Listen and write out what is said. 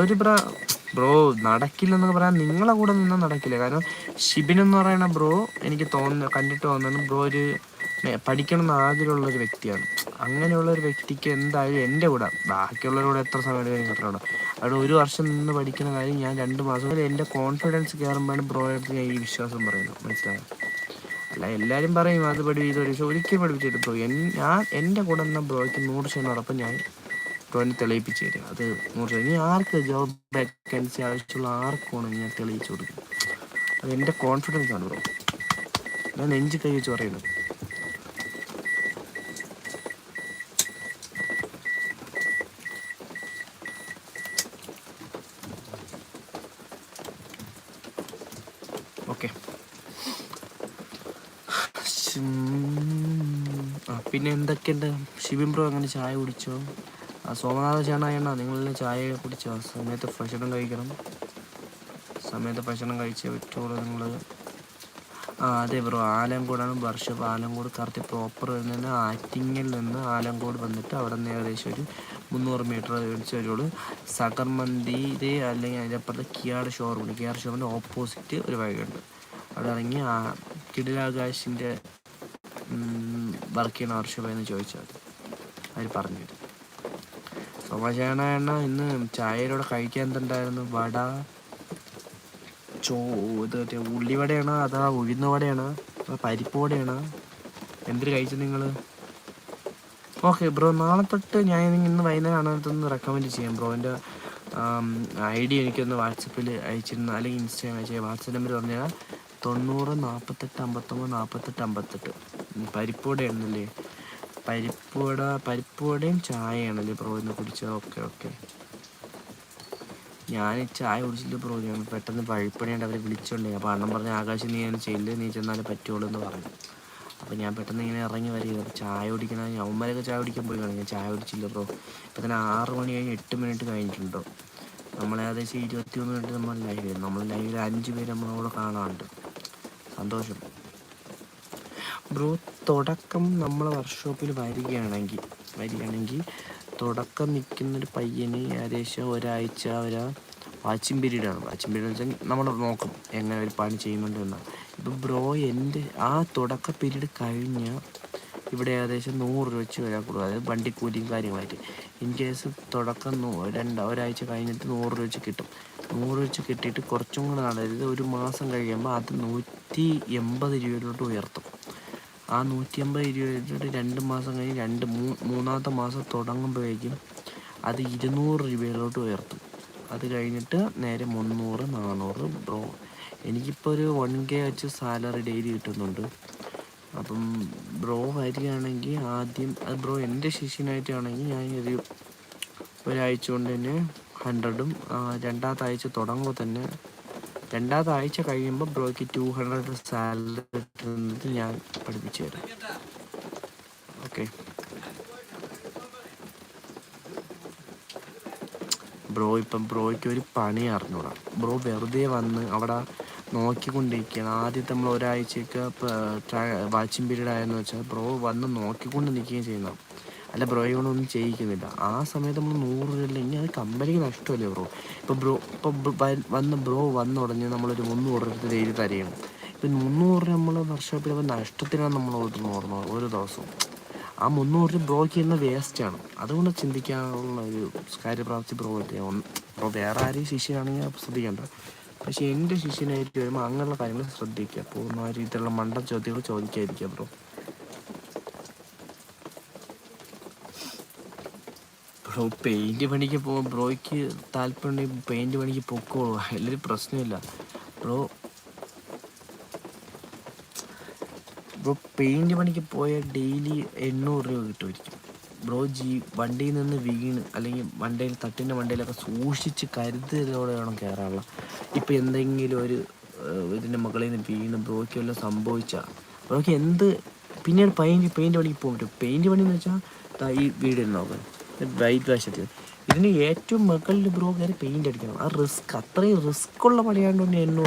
ഒരു ബ്രാ ബ്രോ നടക്കില്ലെന്നൊക്കെ പറയാൻ നിങ്ങളെ കൂടെ നിന്നാൽ നടക്കില്ല. കാരണം ഷിബിൻ എന്ന് പറയുന്ന ബ്രോ എനിക്ക് തോന്നുന്നു കണ്ടിട്ട് തോന്നുന്നു. ബ്രോ ഒരു പഠിക്കണം എന്ന് ആഗ്രഹമുള്ള ഒരു വ്യക്തിയാണ്. അങ്ങനെയുള്ള ഒരു വ്യക്തിക്ക് എന്തായാലും എന്റെ കൂടെ ബാക്കിയുള്ളവരുടെ എത്ര സമയം എടുക്കും കൂടെ അവിടെ ഒരു വർഷം നിന്ന് പഠിക്കുന്ന കാര്യം ഞാൻ രണ്ട് മാസം എന്റെ കോൺഫിഡൻസ് കയറുമ്പോഴാണ് ബ്രോ അടുത്ത് ഞാൻ ഈ വിശ്വാസം പറയുന്നത്. മനസ്സിലായോ? അല്ല എല്ലാവരും പറയും അത് പഠി ഇത് പഠിച്ചു ഒരിക്കലും പഠിപ്പിച്ചിട്ട് ബ്രോ ഞാൻ എന്റെ കൂടെ നിന്ന ബ്രോയ്ക്ക് നൂറ് ശതമാനം ഞാൻ ബ്രോയിനെ തെളിയിപ്പിച്ച് തരും. അത് നൂറ് ശതമാനം. ഇനി ആർക്ക് ജോബ് വേക്കൻസി ആവശ്യമുള്ള ആർക്കാണ് ഞാൻ തെളിയിച്ചു കൊടുക്കും. അത് എന്റെ കോൺഫിഡൻസ് ആണ് ബ്രോ. ഞാൻ നെഞ്ച് കൈ വെച്ച് പറയുന്നത്. ഓക്കെ. ആ പിന്നെ എന്തൊക്കെയുണ്ട്? ഷിബിൻ ബ്രോ അങ്ങനെ ചായ കുടിച്ചോ? ആ സോമനാഥ ചേണായണ്ണ നിങ്ങളെല്ലാം ചായ കുടിച്ചോ? സമയത്ത് ഭക്ഷണം കഴിക്കണം. സമയത്ത് ഭക്ഷണം കഴിച്ചേ പറ്റുള്ളൂ നിങ്ങൾ ആ അതെ ബ്രോ. ആലങ്കോടാണ് വർഷം. ആലങ്കോട് കറക്റ്റ് പ്രോപ്പർ വരുന്നത് ആറ്റിങ്ങിൽ നിന്ന് ആലങ്കോട് വന്നിട്ട് അവിടെ നിന്ന് ഏകദേശം ഒരു മുന്നൂറ് മീറ്റർ അടിച്ച് വരുള്ളൂ. സകർമന്തിയുടെ അല്ലെങ്കിൽ അതിന്റെ അപ്പുറത്ത് കിയാട് ഷോറൂമുണ്ട് കിയാട് ഷോറൂമിന്റെ ഓപ്പോസിറ്റ് ഒരു വഴിയുണ്ട്. അവിടെ ഇറങ്ങി കിടിലാകാശിന്റെ വർക്ക് ചെയ്യണ വർഷം എന്ന് ചോദിച്ചാൽ അവർ പറഞ്ഞു തരും. സോമാചേണ എണ്ണ ഇന്ന് ചായയിലൂടെ കഴിക്കാൻ എന്തുണ്ടായിരുന്നു? വട ചോ ഇത് മറ്റേ ഉള്ളിവടയാണ് അതാ ഉഴുന്ന വടയാണ്? പരിപ്പ് വടയാണ്? എന്തിന് കഴിച്ചു നിങ്ങൾ ഓക്കെ ബ്രോ നാളെ തൊട്ട് ഞാൻ ഇന്ന് വൈകുന്നേരം ആണ് റെക്കമെൻഡ് ചെയ്യാം. ബ്രോ എന്റെ ഐ ഡി എനിക്കൊന്ന് വാട്സപ്പിൽ അയച്ചിരുന്ന അല്ലെങ്കിൽ ഇൻസ്റ്റാഗ്രാം അയച്ച വാട്സപ്പ് നമ്പർ പറഞ്ഞാൽ തൊണ്ണൂറ് നാൽപ്പത്തെട്ട് അമ്പത്തൊമ്പത് നാൽപ്പത്തെട്ട് അമ്പത്തെട്ട്. പരിപ്പുവടയാണല്ലേ? പരിപ്പുവട പരിപ്പുവടയും വട പരിപ്പ് ചായയാണല്ലേ ബ്രോ കുടിച്ചത്? Okay okay. ഞാൻ ചായ കുടിച്ചിട്ട് ഞാൻ പെട്ടെന്ന് പഴിപ്പണിയുണ്ട് അവരെ വിളിച്ചോണ്ടേ അപ്പോൾ അണ്ണൻ പറഞ്ഞ ആകാശം നീ അങ്ങനെ ചെയ്യില്ല? നീ ചെന്നാലേ പറ്റുള്ളൂ എന്ന് പറഞ്ഞു. അപ്പോൾ ഞാൻ പെട്ടെന്ന് ഇങ്ങനെ ഇറങ്ങി വരിക അപ്പോൾ ചായ കുടിക്കണ അവന്മാരൊക്കെ ചായ കുടിക്കാൻ പോയി കാണും. ഞാൻ ചായ കുടിച്ചില്ല ബ്രോ ഇപ്പം തന്നെ ആറ് മണി കഴിഞ്ഞ് എട്ട് മിനിറ്റ് കഴിഞ്ഞിട്ടുണ്ടോ? നമ്മൾ ഏകദേശം ഇരുപത്തി ഒന്ന് മിനിറ്റ് നമ്മൾ ലൈവ് നമ്മൾ ലൈവിൽ അഞ്ച് പേര് നമ്മളോട് കാണാറുണ്ട്. സന്തോഷം. ബ്രോ തുടക്കം നമ്മളെ വർക്ക്ഷോപ്പിൽ വരികയാണെങ്കിൽ വരികയാണെങ്കിൽ തുടക്കം നിൽക്കുന്നൊരു പയ്യന് ഏകദേശം ഒരാഴ്ച ഒരു വാച്ചിങ് പീരീഡാണ് വാച്ചിങ് പീരീഡ് വെച്ചാൽ നമ്മൾ നോക്കും എങ്ങനെ ഒരു പണി ചെയ്യുന്നുണ്ട് എന്ന്. ഇപ്പം ബ്രോ എന്റെ ആ തുടക്ക പീരീഡ് കഴിഞ്ഞ് ഇവിടെ ഏകദേശം നൂറ് രൂപ വെച്ച് വരാൻ കൊടുക്കും. അതായത് വണ്ടിക്കൂലിയും കാര്യങ്ങളായിട്ട്. ഇൻ കേസ് തുടക്കം രണ്ടാ രണ്ട് ഒരാഴ്ച കഴിഞ്ഞിട്ട് നൂറ് രൂപ വെച്ച് കിട്ടും. നൂറ് വെച്ച് കെട്ടിയിട്ട് കുറച്ചും കൂടെ അതായത് ഒരു മാസം കഴിയുമ്പോൾ അത് നൂറ്റി എൺപത് രൂപയിലോട്ട് ഉയർത്തും. ആ നൂറ്റി അമ്പത് രൂപയിലോട്ട് രണ്ട് മാസം കഴിഞ്ഞ് രണ്ട് മൂന്നാമത്തെ മാസം തുടങ്ങുമ്പോഴേക്കും അത് ഇരുന്നൂറ് രൂപയിലോട്ട് ഉയർത്തും. അത് കഴിഞ്ഞിട്ട് നേരെ മുന്നൂറ് നാനൂറ് ബ്രോ എനിക്കിപ്പോൾ ഒരു വൺ കെ വെച്ച് സാലറി ഡെയിലി കിട്ടുന്നുണ്ട്. അപ്പം ബ്രോ വരികയാണെങ്കിൽ ആദ്യം അത് ബ്രോ എന്റെ ശിഷ്യനായിട്ടാണെങ്കിൽ ഞാൻ ഒരു ഒരാഴ്ച കൊണ്ട് തന്നെ ഹൺഡ്രഡും രണ്ടാമത്തെ ആഴ്ച തുടങ്ങുമ്പോൾ തന്നെ രണ്ടാമത്തെ ആഴ്ച കഴിയുമ്പോൾ ബ്രോയ്ക്ക് ടു ഹൺഡ്രഡ് സാലറി കിട്ടുന്നത് ഞാൻ പഠിപ്പിച്ചു തരാം. ഓക്കെ ബ്രോ ഇപ്പം ബ്രോയ്ക്ക് ഒരു പണി അറിഞ്ഞൂടാ. ബ്രോ വെറുതെ വന്ന് അവിടെ നോക്കിക്കൊണ്ടിരിക്കുകയാണ്. ആദ്യത്തെ നമ്മൾ ഒരാഴ്ചയൊക്കെ വാച്ചിങ് പീരീഡ് ആയെന്ന് വെച്ചാൽ ബ്രോ വന്ന് നോക്കിക്കൊണ്ട് നിൽക്കുകയും ചെയ്യുന്നതാണ്. അല്ല ബ്രോ ഇവനൊന്നും ചെയ്യിക്കുന്നില്ല. ആ സമയത്ത് നമ്മൾ നൂറ് രൂപ ഇല്ലെങ്കിൽ അത് കമ്പനിക്ക് നഷ്ടമല്ലേ ബ്രോ ഇപ്പോൾ ബ്രോ ഇപ്പോൾ വന്ന് ബ്രോ വന്ന ഉടനെ നമ്മളൊരു മുന്നൂറ് രൂപ ഡെയിലി തരികയാണ്. ഇപ്പം മുന്നൂറ് രൂപ നമ്മൾ വർഷോപ്പിൽ നഷ്ടത്തിനാണ് നമ്മൾ ഓടുന്നത് ഓർമ്മ ഒരു ദിവസം ആ മുന്നൂറ് രൂപ ബ്രോയ്ക്ക് ഇന്ന് വേസ്റ്റാണ് അതുകൊണ്ട് ചിന്തിക്കാനുള്ള ഒരു കാര്യപ്രാപ്തി ബ്രോ ഒന്ന് ബ്രോ വേറെ ആരെയും ശിഷ്യനാണെങ്കിൽ ശ്രദ്ധിക്കേണ്ട. പക്ഷേ എന്റെ ശിഷ്യനായിട്ട് വരുമ്പോൾ അങ്ങനെയുള്ള കാര്യങ്ങൾ ശ്രദ്ധിക്കുക. പൂർണ രീതിയിലുള്ള മണ്ട ചോദ്യങ്ങൾ ചോദിക്കാതിരിക്കുക ബ്രോ ബ്രോ പെയിന്റ് പണിക്ക് പോകും ബ്രോയ്ക്ക് താല്പര്യം പെയിന്റ് പണിക്ക് പൊക്കോളൂ അതിലൊരു പ്രശ്നമില്ല. ബ്രോ ബ്രോ പെയിന്റ് പണിക്ക് പോയാൽ ഡെയിലി എണ്ണൂറ് രൂപ കിട്ടുമായിരിക്കും ബ്രോ ജീ വണ്ടിയിൽ നിന്ന് വീണ് അല്ലെങ്കിൽ വണ്ടിയിൽ തട്ടിന്റെ വണ്ടിയിലൊക്കെ സൂക്ഷിച്ച് കരുതലോടെ വേണം കയറാനുള്ള ഇപ്പം എന്തെങ്കിലും ഒരു ഇതിന്റെ മുകളിൽ നിന്ന് വീണ് ബ്രോയ്ക്ക് വല്ലതും സംഭവിച്ചാൽ ബ്രോയ്ക്ക് എന്ത് പിന്നീട് പെയിന്റ് പെയിന്റ് പണിക്ക് പോകാൻ പറ്റും. പെയിന്റ് പണി എന്ന് വെച്ചാൽ ഈ ഈ വീട് നോക്കാം വാഷ് എത്തി ഇതിന് ഏറ്റവും മുകളിൽ ബ്രോ കയറി പെയിന്റ് അടിക്കണം. ആ റിസ്ക് അത്രയും റിസ്ക് ഉള്ള പണിയായതുകൊണ്ട് എണ്ണൂറ്